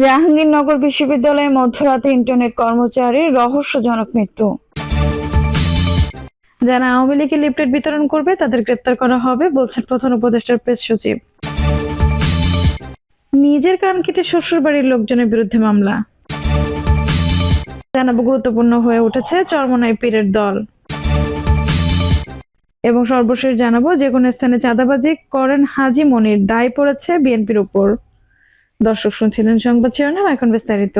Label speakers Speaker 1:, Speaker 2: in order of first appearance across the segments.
Speaker 1: জাহাঙ্গীরনগর বিশ্ববিদ্যালয়ে মধ্যরাতে ইন্টারনেট কর্মচারীর রহস্যজনক মৃত্যু। যারা আওয়ামী লীগের লিফলেট বিতরণ করবে, তাদের গ্রেপ্তার করা হবে, বলছেন প্রধান উপদেষ্টার প্রেস সচিব। নিজের কান কেটে শ্বশুর বাড়ির লোকজনের বিরুদ্ধে মামলা। জানাব গুরুত্বপূর্ণ হয়ে উঠেছে চরমনাই পীরের দল। এবং সর্বশেষ জানাব, যে কোনো স্থানে চাঁদাবাজি করেন হাজি মনির, দায় পড়েছে বিএনপির উপর। দর্শক শুনছিলেন সংবাদ শিরোনাম এখন বিস্তারিত।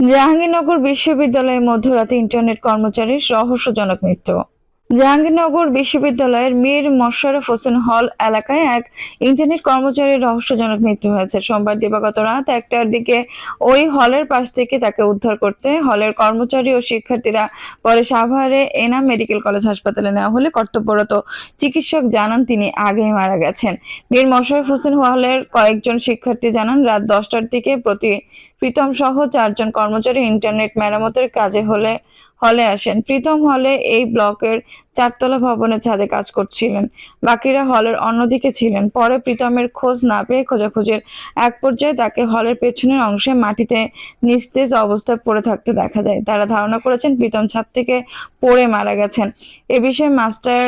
Speaker 1: জাহাঙ্গীরনগর বিশ্ববিদ্যালয়ে মধ্যরাতে ইন্টারনেট কর্মচারীর রহস্যজনক মৃত্যু। জাহাঙ্গীরনগর বিশ্ববিদ্যালয়ের মীর মশারফ হোসেন হল এলাকায় এক ইন্টারনেট কর্মচারীর রহস্যজনক মৃত্যু হয়েছে। সোমবার দিবাগত রাত একটার দিকে ওই হলের পাশ থেকে তাকে উদ্ধার করতে হলের কর্মচারী ও শিক্ষার্থীরা পরে সাভারে এনাম মেডিকেল কলেজ হাসপাতালে নেওয়া হলে কর্তব্যরত চিকিৎসক জানান তিনি আগেই মারা গেছেন। মীর মশারফ হোসেন হলের কয়েকজন শিক্ষার্থী জানান, রাত দশটার দিকে প্রতি প্রীতম সহ চারজন কর্মচারী ইন্টারনেট মেরামতের কাজে হলে হলে আসেন। প্রীতম হলে এই ব্লকের চারতলা ভবনের ছাদে কাজ করছিলেন। বাকিরা হলের অন্যদিকে ছিলেন। পরে প্রীতমের খোঁজ না পেয়ে খোঁজাখুঁজির এক পর্যায়ে তাকে হলের পেছনের অংশে মাটিতে নিস্তেজ অবস্থায় পড়ে থাকতে দেখা যায়। তারা ধারণা করেছেন প্রীতম ছাদ থেকে পড়ে মারা গেছেন। এ বিষয়ে মাস্টার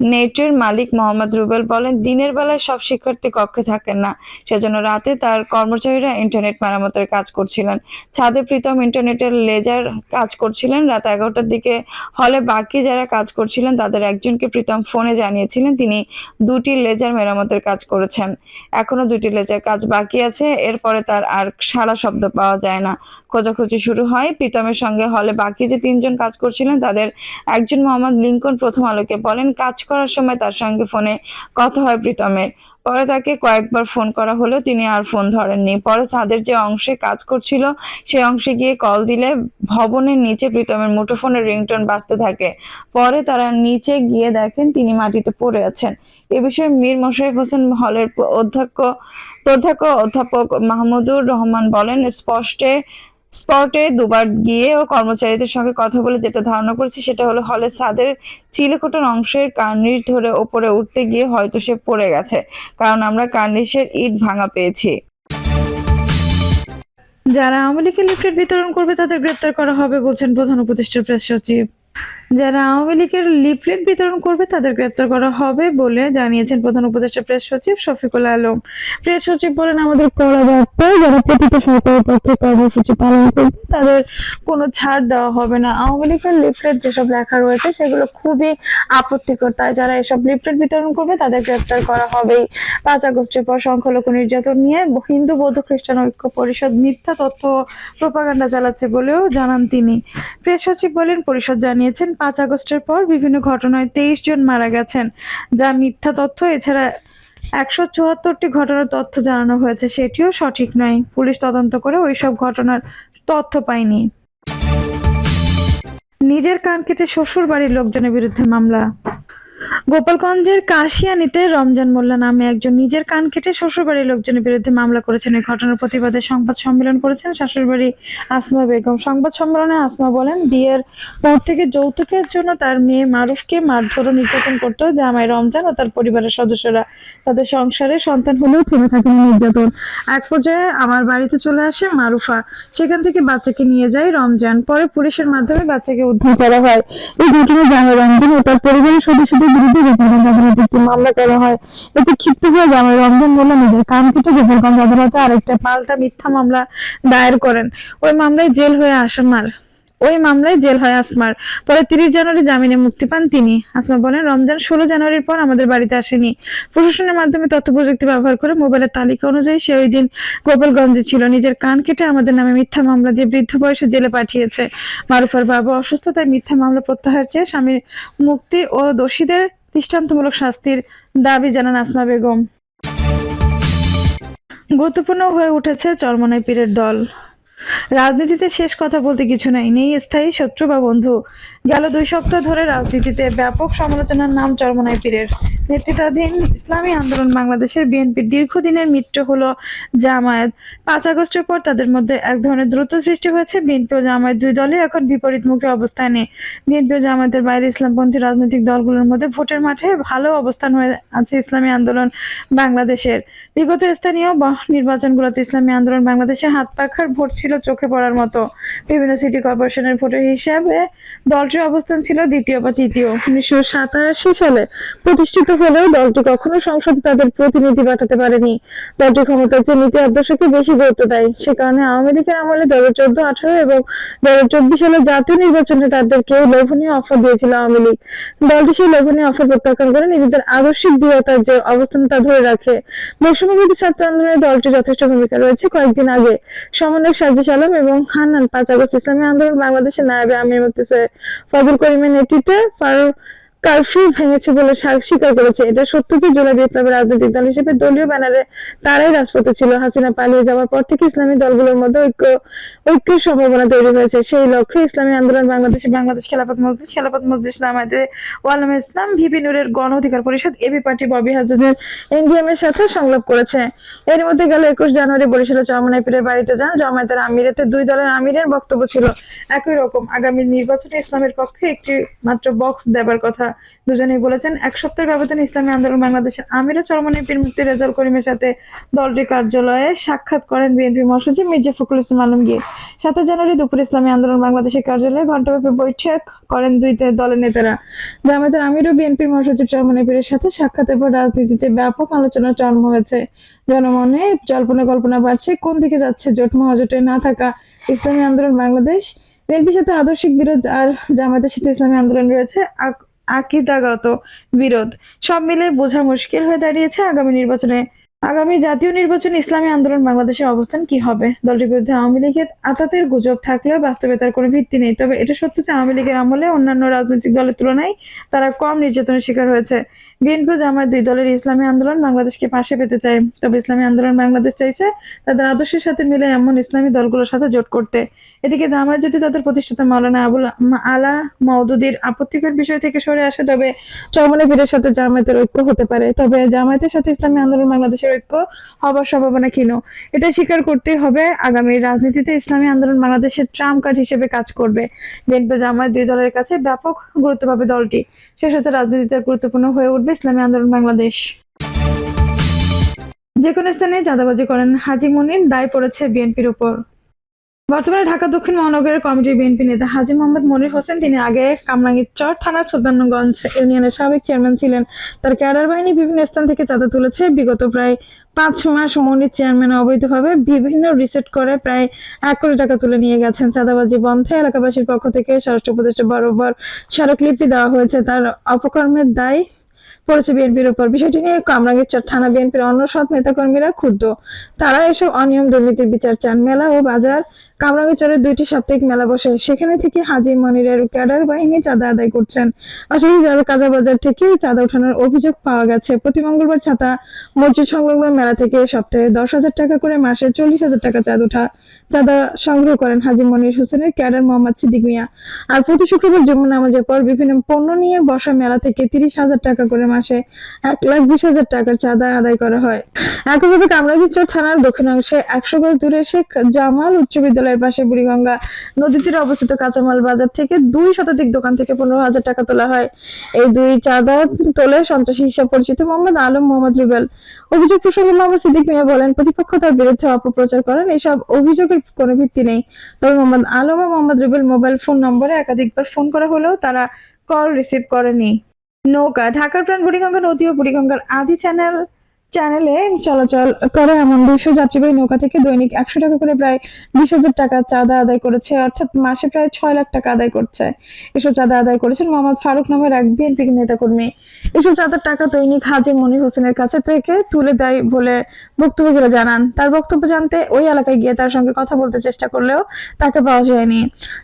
Speaker 1: নেটের মালিক মোহাম্মদ রুবেল বলেন, দিনের বেলায় সব শিক্ষার্থী কক্ষে থাকেন না। সেজন্য রাতে তার কর্মচারীরা ইন্টারনেট মেরামতের কাজ করছিলেন। ছাদে প্রীতম ইন্টারনেটের লেজার কাজ করছিলেন। রাত এগারোটার দিকে হলে বাকি যারা কাজ করছিলেন, তাদের একজনকে প্রীতম ফোনে জানিয়েছিলেন, তিনি দুটি লেজার মেরামতের কাজ করেছেন। এখনও দুটি লেজার কাজ বাকি আছে। এরপরে তার আর সারা শব্দ পাওয়া যায় না। খোঁজাখুঁজি শুরু হয়। প্রীতমের সঙ্গে হলে বাকি যে তিনজন কাজ করছিলেন, তাদের একজন মোহাম্মদ লিঙ্কন প্রথম আলোকে বলেন, কাজ করার সময় তার সঙ্গে ফোনে কথা হয় প্রীতমের। পরে তাকে কয়েকবার ফোন করা হলেও তিনি আর ফোন ধরেননি। পরে ছাদের যে অংশে কাজ করছিল, সেই অংশে গিয়ে কল দিলে ভবনের নিচে প্রীতমের মুঠোফোনের রিংটোন বাজতে থাকে। পরে তারা নিচে গিয়ে দেখেন তিনি মাটিতে পড়ে আছেন। এ বিষয়ে মীর মোশাররফ হোসেন হলের অধ্যক্ষ প্রধ্যক্ষ অধ্যাপক মাহমুদুর রহমান বলেন, স্পষ্টে স্পটে দুবার গিয়ে ও কর্মচারীদের সঙ্গে কথা বলে যেটা ধারণা করেছি সেটা হলো হলে সাদের চিলেকোটার অংশের কার্নিশ ধরে ওপরে উঠতে গিয়ে হয়তো সে পড়ে গেছে, কারণ আমরা কার্নিসের ইট ভাঙা পেয়েছি। যারা আওয়ামী লীগের লিফলেট বিতরণ করবে তাদের গ্রেপ্তার করা হবে, বলছেন প্রধান উপদেষ্টার প্রেস সচিব। যারা আওয়ামী লীগের লিফলেট বিতরণ করবে, তাদের গ্রেপ্তার করা হবে বলে জানিয়েছেন প্রধান উপদেষ্টা প্রেস সচিব শফিকুল আলম। প্রেস সচিব বলেন, আমাদের কড়া বার্তা যারা প্রতিটা সরকারের পক্ষে কর্মসূচি পালন করবে, তাদের কোনো ছাড় দেওয়া হবে না। আওয়ামী লীগের লিফলেট যেসব লেখা রয়েছে, সেগুলো খুবই আপত্তিকর। তাই যারা এসব লিফলেট বিতরণ করবে, তাদের গ্রেপ্তার করা হবেই। পাঁচ আগস্টের পর সংখ্যালঘু নির্যাতন নিয়ে হিন্দু, বৌদ্ধ, খ্রিস্টান ঐক্য পরিষদ মিথ্যা তথ্য প্রপাগান্ডা চালাচ্ছে বলেও জানান তিনি। প্রেস সচিব বলেন, পরিষদ জানিয়েছেন পাঁচ আগস্টের পর বিভিন্ন ঘটনায় তেইশ জন মারা গেছেন, যা মিথ্যা তথ্য। এছাড়া একশো চুয়াত্তরটি ঘটনার তথ্য জানানো হয়েছে, সেটিও সঠিক নয়। পুলিশ তদন্ত করে ওইসব ঘটনার তথ্য পায়নি। নিজের কান কেটে শ্বশুর বাড়ির লোকজনের বিরুদ্ধে মামলা। গোপালগঞ্জের কাশিয়ানিতে রমজান মোল্লা নামে একজন নিজের কান কেটে শ্বশুরবাড়ির লোকজনের বিরুদ্ধে মামলা করেছেন। এই ঘটনার প্রতিবাদে সংবাদ সম্মেলন করেছেন শাশুড়বাড়ি আসমা বেগম। সংবাদ সম্মেলনে আসমা বলেন, বিয়ের পর থেকে যৌতুকের জন্য তার মেয়ে মারুফকে মারধর নির্যাতন করত জামাই রমজান ও তার পরিবারের সদস্যরা তাদের সংসারে সন্তান হলেও থেমে থাকেন নির্যাতন। এক পর্যায়ে আমার বাড়িতে চলে আসে মারুফা। সেখান থেকে বাচ্চাকে নিয়ে যায় রমজান। পরে পুলিশের মাধ্যমে বাচ্চাকে উদ্ধার করা হয়। এই ঘটনায় জামাই রমজান ও তার পরিবারের সদস্যদের একটি মামলা করা হয়। এতে ক্ষিপ্ত হয়ে জামাই রঞ্জন বলে নিজের কান কেটে গোপালগঞ্জ আদালতে আরেকটা পাল্টা মিথ্যা মামলা দায়ের করেন। ওই মামলায় জেল হয়ে আসামার ওই মামলায় জেল হয় আসমার। পরে তিরিশ জানুয়ারি জামিনে মুক্তি পান তিনি। আসমা বলেন, রমজান ষোলো জানুয়ারির পর আমাদের বাড়িতে আসেনি। প্রশাসনের মাধ্যমে তথ্য প্রযুক্তি ব্যবহার করে মোবাইলের তালিকা অনুযায়ী সে ওই দিন গোপালগঞ্জে ছিল। নিজের কান কেটে আমাদের নামে মিথ্যা মামলা দিয়ে বৃদ্ধ বয়সে জেলে পাঠিয়েছে। মারুফার বাবা অসুস্থতায় মিথ্যা মামলা প্রত্যাহার চেয়ে স্বামীর মুক্তি ও দোষীদের দৃষ্টান্তমূলক শাস্তির দাবি জানান আসমা বেগম। গুরুত্বপূর্ণ হয়ে উঠেছে চরমনাই পীরের দল। রাজনীতিতে শেষ কথা বলতে কিছু নাই। নেই স্থায়ী শত্রু বা বন্ধু। গেল দুই সপ্তাহ ধরে রাজনীতিতে ব্যাপক সমালোচনার নাম চরমনাই পীরের নেতৃত্বাধীন ইসলামী আন্দোলন বাংলাদেশের বিএনপির দীর্ঘদিনের মিত্র হলো জামায়াত। পাঁচ আগস্টের পর তাদের মধ্যে এক ধরনের দ্রুত সৃষ্টি হয়েছে। বিএনপি ও জামায়াত দুই দলই এখন বিপরীতমুখী অবস্থানে। বিএনপি ও জামায়াতের বাইরে ইসলামপন্থী রাজনৈতিক দলগুলোর মধ্যে ভোটের মাঠে ভালো অবস্থান হয়ে আছে ইসলামী আন্দোলন বাংলাদেশের। বিগত স্থানীয় নির্বাচনগুলোতে ইসলামী আন্দোলন বাংলাদেশের হাত পাখার ভোট ছিল চোখে পড়ার মতো। বিভিন্ন সিটি কর্পোরেশনের ভোটের হিসাবে দলটির অবস্থান ছিল দ্বিতীয় বা তৃতীয়। উনিশশো সাতাশি সালে প্রতিষ্ঠিত হলেও দলটি কখনো সংসদে তাদের প্রতিনিধি পাঠাতে পারেনি। দলটি ক্ষমতার যে নীতি আদর্শকে বেশি গুরুত্ব দেয়। সে কারণে আওয়ামী লীগের আমলে দু হাজার চোদ্দ, আঠারো এবং দু হাজার চব্বিশ সালে জাতীয় নির্বাচনে তাদেরকে লোভনীয় অফার দিয়েছিল আওয়ামী লীগ। দলটি সেই লোভনীয় অফার প্রত্যাখ্যান করে নিজেদের আদর্শিক দৃঢ়তার যে অবস্থান তা ধরে রাখে। বৈষম্যবিরোধী ছাত্র আন্দোলনে দলটির যথেষ্ট ভূমিকা রয়েছে। কয়েকদিন আগে সমন্বয়ক আলম এবং হান্নান পাঁচ আগস্ট ইসলামী আন্দোলন বাংলাদেশের নায়বে আমির মুফতি সৈয়দ ফজল করিমের নেতৃত্বে কারফিউ ভেঙেছে বলে স্বীকার করেছে। এটা সত্য যে জুলাই বিপ্লবের রাজনৈতিক দল হিসেবে দলীয় ব্যানারে তারাই রাজপথে ছিল। হাসিনা পালিয়ে যাওয়ার পর থেকে ইসলামী দলগুলোর মধ্যে ঐক্য, ঐক্যের সম্ভাবনা তৈরি হয়েছে। সেই লক্ষ্যে ইসলামী আন্দোলন বাংলাদেশে বাংলাদেশ খেলাফত মসজিদ খেলাফত মসজিদ নামাতে ওয়ালাম ইসলাম ভিপি নূরের গণ অধিকার পরিষদ এবি পার্টি ববি হাজাদের এনডিএম এর সাথে সংলাপ করেছে। এর মধ্যে গেল একুশ জানুয়ারি বরিশালে চরমনাই পীরের বাড়িতে যান। জামায়াতের আমিরাতে দুই দলের আমিরের বক্তব্য ছিল একই রকম। আগামী নির্বাচনে ইসলামের পক্ষে একটি মাত্র বক্স দেবার কথা। দুজনেই বলেছেন, এক সপ্তাহের ব্যবধানে ইসলামী আন্দোলন বাংলাদেশের আমিরা চরমনাই পীর মুফতি রেজাল করিমের সাথে দলটির কার্যালয়ে সাক্ষাৎ করেন বিএনপি মহাসচিব মির্জা ফখরুল ইসলাম আলমগীর। সাত জানুয়ারি দুপুরে ইসলামী আন্দোলন বাংলাদেশের কার্যালয়ে ঘণ্টাব্যাপী বৈঠক করেন দুই দলের নেতারা। জামায়াতের আমির বিএনপির মহাসচিব চরমনাই পীরের সাথে সাক্ষাতের পর রাজনীতিতে ব্যাপক আলোচনার জন্ম হয়েছে। জনমনে জল্পনা কল্পনা বাড়ছে, কোন দিকে যাচ্ছে জোট মহাজোটে না থাকা ইসলামী আন্দোলন বাংলাদেশ। বিএনপির সাথে আদর্শিক বিরোধ আর জামায়াতের সাথে ইসলামী আন্দোলন রয়েছে আক- আকিদাগত বিরোধ। সব মিলে বোঝা মুশকিল হয়ে দাঁড়িয়েছে আগামী নির্বাচনে। আগামী জাতীয় নির্বাচনে ইসলামী আন্দোলন বাংলাদেশের অবস্থান কি হবে? দলটির বিরুদ্ধে আওয়ামী লীগের আতাতের গুজব থাকলেও বাস্তবে তার কোনো ভিত্তি নেই। তবে এটা সত্য যে আওয়ামী লীগের আমলে অন্যান্য রাজনৈতিক দলের তুলনায় তারা কম নির্যাতনের শিকার হয়েছে। ও জামায়াত দুই দলের ইসলামী আন্দোলন বাংলাদেশকে পাশে পেতে চায়। তবে ইসলামী আন্দোলন বাংলাদেশ চাইছে তাদের আদর্শের সাথে মিলে এমন ইসলামী দলগুলোর সাথে জোট করতে। এদিকে জামায়াত যদি তাদের প্রতিষ্ঠাতা মাওলানা আবুল আলা মওদুদির আপত্তিকর বিষয় থেকে সরে আসে, তবে চরমনে পীরের সাথে জামায়াতের ঐক্য হতে পারে। তবে জামায়াতের সাথে ইসলামী আন্দোলন বাংলাদেশের ঐক্য হবার সম্ভাবনা ক্ষীণ। এটা স্বীকার করতেই হবে, আগামী রাজনীতিতে ইসলামী আন্দোলন বাংলাদেশের ট্রাম্প কার্ড হিসেবে কাজ করবে। বিএনপি জামায়াত দুই দলের কাছে ব্যাপক গুরুত্ব পাবে দলটি। সে সাথে রাজনীতিতে গুরুত্বপূর্ণ হয়ে উঠবে ইসলামী আন্দোলন বাংলাদেশ। যে কোনো স্থানে চাঁদাবাজি করেন হাজি মনির, দায় পড়েছে বিএনপির উপর। বর্তমানে ঢাকা দক্ষিণ মহানগরের কমিটির বিএনপি নেতা হাজি মোহাম্মদ মনির হোসেন তিনি আগে কামরাঙ্গীরচর থানা সুলতানগঞ্জ ইউনিয়নের সাবেক চেয়ারম্যান ছিলেন। তার ক্যাডার বাহিনী বিভিন্ন স্থান থেকে চাঁদা তুলেছে। বিগত প্রায় পাঁচ মাস মনির চেয়ারম্যান অবৈধভাবে বিভিন্ন রিসেট করে প্রায় এক কোটি টাকা তুলে নিয়ে গেছেন। চাঁদাবাজি বন্ধে এলাকাবাসীর পক্ষ থেকে স্বরাষ্ট্র উপদেষ্টা বরাবর স্মারকলিপি দেওয়া হয়েছে। তার অপকর্মের দায় পড়েছে বিএনপির উপর। বিষয়টি নিয়ে কামরাঙ্গীরচর থানা বিএনপির অন্য সব নেতাকর্মীরা ক্ষুব্ধ। তারা এসব অনিয়ম দুর্নীতির বিচার চান। মেলা ও বাজার কামরাঙ্গীরচরের দুইটি সাপ্তাহিক মেলা বসে। সেখানে থেকে হাজি মনিরের ক্যাডার বাহিনী চাঁদা আদায় করছেন। আসলে যারা কাজা বাজার থেকে চাঁদা ওঠানোর অভিযোগ পাওয়া গেছে। প্রতি মঙ্গলবার ছাতা মসজিদ সংলগ্ন মেলা থেকে সপ্তাহে দশ হাজার টাকা করে মাসে চল্লিশ হাজার টাকা চাঁদ ওঠা চাঁদা সংগ্রহ করেন হাজি মনির হোসেনের ক্যাডার মোহাম্মদ সিদ্দিক মিয়া। আর প্রতি শুক্রবার জুম্মা নামাজের পর বিভিন্ন পণ্য নিয়ে বসা মেলা থেকে তিরিশ হাজার টাকা করে মাসে এক লাখ বিশ হাজার টাকার চাঁদা আদায় করা হয়। একইভাবে কামরাঙ্গীরচর থানার দক্ষিণাংশে একশো গজ দূরে শেখ জামাল উচ্চ বিদ্যালয়ের পাশে বুড়িগঙ্গা নদী তীরে অবস্থিত কাঁচামাল বাজার থেকে দুই শতাধিক দোকান থেকে পনেরো হাজার টাকা তোলা হয়। এই দুই চাঁদা তোলে সন্ত্রাসী হিসাব পরিচিত মোহাম্মদ আলম, মোহাম্মদ রুবেল। অভিযোগ প্রসঙ্গে মোহাম্মদ সিদ্দিক মিয়া বলেন, প্রতিপক্ষ তার বিরুদ্ধে অপপ্রচার করেন, এসব অভিযোগের কোনো ভিত্তি নেই। তবে মোহাম্মদ আলম ও মোহাম্মদ রুবেল মোবাইল ফোন নম্বরে একাধিকবার ফোন করা হলেও তারা কল রিসিভ করেনি। নৌকা, ঢাকার প্রাণ বুড়িগঙ্গা নদী ও বুড়িগঙ্গার আদি চ্যানেল, চ্যানেলে চলাচল করে এমন দুইশো যাত্রীবাহী নৌকা থেকে দৈনিক একশো টাকা করে প্রায় বিশ হাজার টাকা চাঁদা আদায় করেছে, অর্থাৎ মাসে প্রায় ছয় লাখ টাকা আদায় করছে। এসব চাঁদা আদায় করেছেন মোহাম্মদ ফারুক নামের এক বিএনপি নেতাকর্মী। এসব চাঁদার টাকা দৈনিক হাজি মনির হোসেনের কাছে থেকে তুলে দেয় বলে বক্তব্যগুলো জানান। তার বক্তব্য জানতে ওই এলাকায় গিয়ে তার সঙ্গে কথা বলতে চেষ্টা করলেও তাকে পাওয়া যায়নি।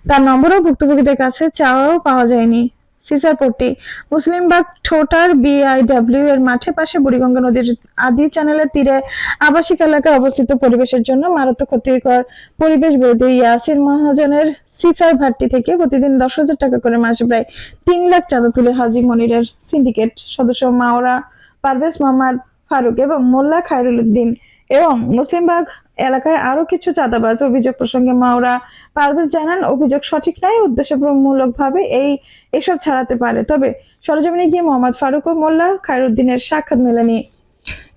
Speaker 1: তার নম্বরও ভুক্তভোগীদের কাছে চাওয়াও পাওয়া যায়নি। সিসারপট্টি মুসলিমবাগ ঠোঁটার বিআইডব্লিউ এর মাঠে পাশে বুড়িগঙ্গা নদীর আদি চ্যানেলের তীরে আবাসিক এলাকায় অবস্থিত পরিবেশের জন্য মারাত্মক ক্ষতিকর পরিবেশ বিরোধী ইয়াসির মহাজনের সিসার ভাট্টি থেকে প্রতিদিন দশ হাজার টাকা করে মাসে প্রায় তিন লাখ চাঁদা তুলে হাজি মনিরের সিন্ডিকেট সদস্য মাওরা পারভেজ মোহাম্মদ ফারুক এবং মোল্লা খায়রুল উদ্দিন এবং মুসলিমবাগ এলাকায় আরও কিছু চাঁদাবাজ অভিযোগ প্রসঙ্গে মাওরা পারভেজ জানান, অভিযোগ সঠিক নয় উদ্দেশ্যমূলক ভাবে এই এসব ছাড়াতে পারে। তবে সরজমিনে গিয়ে মোহাম্মদ ফারুক ও মোল্লা খায়রুদ্দিনের সাক্ষাৎ মেলেনি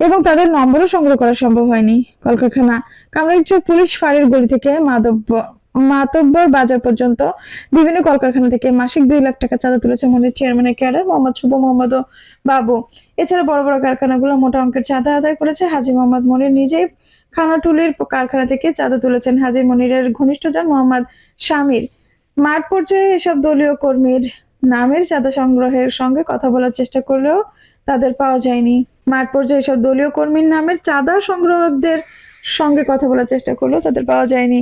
Speaker 1: এবং তাদের নম্বরও সংগ্রহ করা সম্ভব হয়নি। কলকারখানা কামরাইচর পুলিশ ফাঁড়ির গলি থেকে মাধব্য মাতব্বর বাজার পর্যন্ত বিভিন্ন কলকারখানা থেকে মাসিক দুই লাখ টাকা চাঁদা তুলেছে মন্দির চেয়ারম্যানের ক্যাডার মোহাম্মদ শুভ মোহাম্মদ বাবু। এছাড়া বড় বড় কারখানাগুলো মোটা অঙ্কের চাঁদা আদায় করেছে হাজি মোহাম্মদ মনির নিজেই। খানাটুলির কারখানা থেকে চাঁদা তুলেছেন হাজি মনিরের ঘনিষ্ঠজন মোহাম্মদ শামির। মাঠ পর্যায়ে এসব দলীয় কর্মীর নামের চাঁদা সংগ্রহের সঙ্গে কথা বলার চেষ্টা করলেও তাদের পাওয়া যায়নি। মাঠ পর্যায়ে এসব দলীয় কর্মীর নামের চাঁদা সংগ্রহকদের সঙ্গে কথা বলার চেষ্টা করলেও তাদের পাওয়া যায়নি।